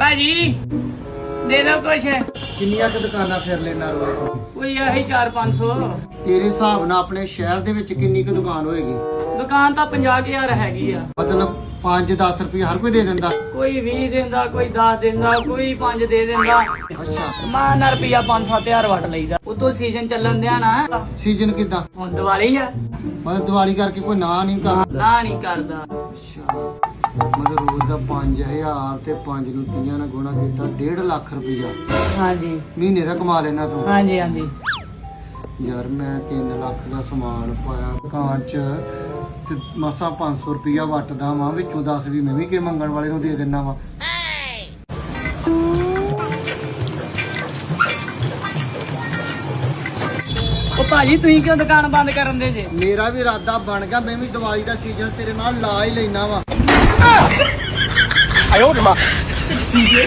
ਭਾਜੀ ਦੇ ਦੋ ਕੁਛ। ਕਿੰਨੀਆਂ ਕੁ ਦੁਕਾਨਾਂ ਫਿਰ ਲੈਣਾ ਤੂੰ? ਕੋਈ ਆਹੀ 4-500 ਤੇਰੇ ਹਿਸਾਬ ਨਾਲ ਆਪਣੇ ਸ਼ਹਿਰ ਦੇ ਵਿੱਚ ਕਿੰਨੀ ਕੁ ਦੁਕਾਨ ਹੋਏਗੀ? ਦੁਕਾਨ ਤਾਂ 50000 ਹੈਗੀ ਆ। ਮਤਲਬ 5-10 ਰੁਪਏ ਹਰ ਕੋਈ ਦੇ ਦਿੰਦਾ? ਕੋਈ 20 ਦਿੰਦਾ ਕੋਈ 10 ਦਿੰਦਾ ਕੋਈ 5 ਦੇ ਦਿੰਦਾ। ਅੱਛਾ। ਮਾਨ ਰੁਪਿਆ 5-7000 ਵਟ ਲਈਦਾ। ਉਤੋਂ ਸੀਜ਼ਨ ਚੱਲਣ ਦਿਆ ਨਾ। ਸੀਜ਼ਨ ਕਿਦਾਂ? ਹੁਣ ਦੀਵਾਲੀ ਆ। ਮਤਲਬ ਦੀਵਾਲੀ ਕਰਕੇ ਕੋਈ ਨਾਂ ਨਹੀਂ ਕਰਦਾ? ਨਾ ਨਹੀਂ ਕਰਦਾ। ਅੱਛਾ। ਮਤਲਬ ਰੋਜ਼ ਦਾ 5000 ਤੇ 5 ਨੂੰ ਤੀਆਂ ਨਾਲ ਗੁਣਾ ਕੀਤਾ 1.5 ਲੱਖ ਰੁਪਈਆ। ਹਾਂਜੀ। ਮਹੀਨੇ ਦਾ ਕਮਾ ਲੈਣਾ ਤੂੰ। ਹਾਂਜੀ ਹਾਂਜੀ। ਯਾਰ ਮੈਂ 3 ਲੱਖ ਦਾ ਸਮਾਨ ਪਾਇਆ ਦੁਕਾਨ 'ਚ ਤੇ ਮਸਾਂ 500 ਰੁਪਈਆ ਵਟਦਾ ਵਾਂ ਵਿੱਚੋਂ 10 ਵੀ ਮੈਂ ਵੀ ਕੇ ਮੰਗਣ ਵਾਲੇ ਨੂੰ ਦੇ ਦਿੰਦਾ ਵਾਂ। ਉਹ ਭਾਜੀ ਤੁਸੀਂ ਕਿਉਂ ਦੁਕਾਨ ਬੰਦ ਕਰਨ ਦੇ ਜੇ? ਮੇਰਾ ਵੀ ਇਰਾਦਾ ਬਣ ਗਿਆ ਮੈਂ ਵੀ ਦੀਵਾਲੀ ਦਾ ਸੀਜ਼ਨ ਤੇਰੇ ਨਾਲ ਲਾ ਹੀ ਲੈਣਾ ਵਾ। 啊哎呦我的妈！这你别